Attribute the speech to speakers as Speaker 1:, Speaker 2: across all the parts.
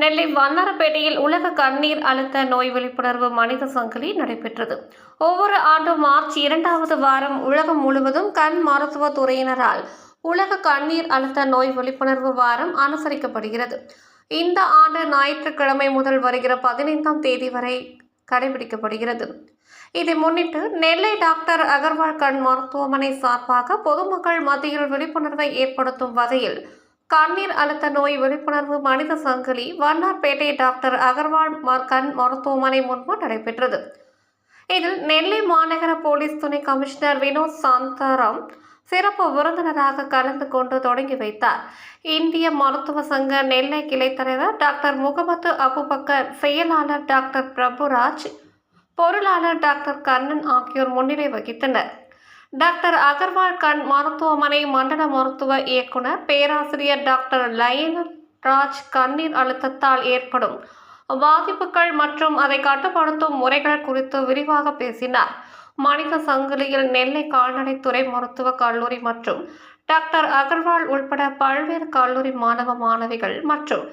Speaker 1: நெல்லை வண்ணாரப்பேட்டையில் உலக கண்ணீர் அழுத்த நோய் விழிப்புணர்வு மனித சங்கிலி நடைபெற்றது. ஒவ்வொரு ஆண்டும் மார்ச் இரண்டாவது வாரம் உலகம் முழுவதும் கண் மருத்துவ துறையினரால் உலக கண்ணீர் அழுத்த நோய் விழிப்புணர்வு வாரம் அனுசரிக்கப்படுகிறது. இந்த ஆண்டு ஞாயிற்றுக்கிழமை முதல் வருகிற பதினைந்தாம் தேதி வரை கடைபிடிக்கப்படுகிறது. இதை முன்னிட்டு நெல்லை டாக்டர் அகர்வால் கண் மருத்துவமனை சார்பாக பொதுமக்கள் மத்தியில் விழிப்புணர்வை ஏற்படுத்தும் வகையில் கண்ணீர் அழுத்த நோய் விழிப்புணர்வு மனித சங்கிலி வண்ணார்பேட்டை டாக்டர் அகர்வால் மார்கன் கண் மருத்துவமனை முன்பு நடைபெற்றது. இதில் நெல்லை மாநகர போலீஸ் துணை கமிஷனர் வினோத் சாந்தாராம் சிறப்பு விருந்தினராக கலந்து கொண்டு தொடங்கி வைத்தார். இந்திய மருத்துவ சங்க நெல்லை கிளை தலைவர் டாக்டர் முகமது அபுபக்கர் செயலாளர் டாக்டர் பிரபுராஜ் பொருளாளர் டாக்டர் கண்ணன் ஆகியோர் முன்னிலை வகித்தனர். டாக்டர் அகர்வால் கண் மருத்துவமனை மண்டல மருத்துவ இயக்குனர் பேராசிரியர் டாக்டர் லயனல் ராஜ் கண்ணீர் அழுத்தத்தால் ஏற்படும் பாதிப்புகள் மற்றும் அதை கட்டுப்படுத்தும் முறைகள் குறித்து விரிவாக பேசினார். மனித சங்கிலியில் நெல்லை கால்நடைத்துறை மருத்துவக் கல்லூரி மற்றும் டாக்டர் அகர்வால் உள்பட பல்வேறு கல்லூரி மாணவ மாணவிகள் மற்றும்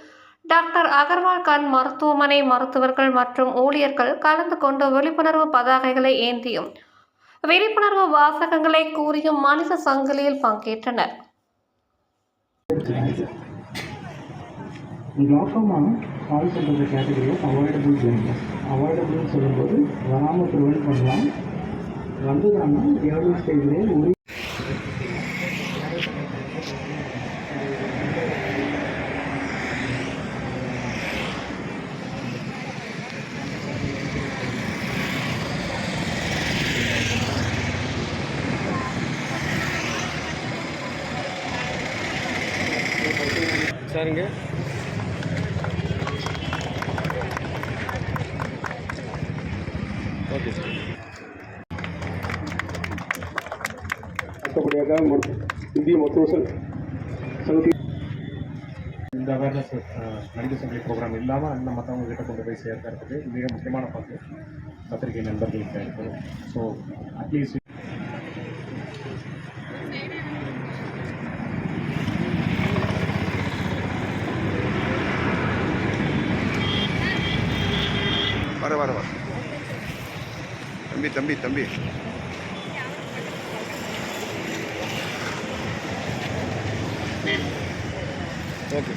Speaker 1: டாக்டர் அகர்வால் கண் மருத்துவமனை மருத்துவர்கள் மற்றும் ஊழியர்கள் கலந்து கொண்டு விழிப்புணர்வு பதாகைகளை ஏந்தியும் விழிப்புணர்வு வாசகங்களை கூறிய மனித சங்கிலியில் பங்கேற்றனர்.
Speaker 2: கிளாக்கோமா ஃபால்ஸ் பண்ணுற கேட்டகரி ஆஃப் அவாய்டபுள் பிளைண்ட்னஸ் அவாய்டபுள்னு சொல்லும்போது வராமல் ப்ரிவெண்ட் பண்ணலாம் வந்ததுன்னா ஏழு ஸ்டேஜ்லேயே ஒரு
Speaker 3: சாருங்க. ஓகே சார்
Speaker 4: அடுத்தபடியாக இந்திய மருத்துவ சங்க- சங்கத்தின்
Speaker 5: இந்த அவேர்னஸ் மெடிக்கல் சப்ளை ப்ரோக்ராம் இல்லாமல் அந்த மற்றவங்க கிட்ட கொண்டு போய் சேர்க்கறதுக்கு மிக முக்கியமான பங்கு பத்திரிகை நண்பர்களுக்கு இருக்குது ஸோ அட்லீஸ்ட்
Speaker 6: வர வர வர. தம்பி தம்பி தம்பி.
Speaker 3: ஓகே.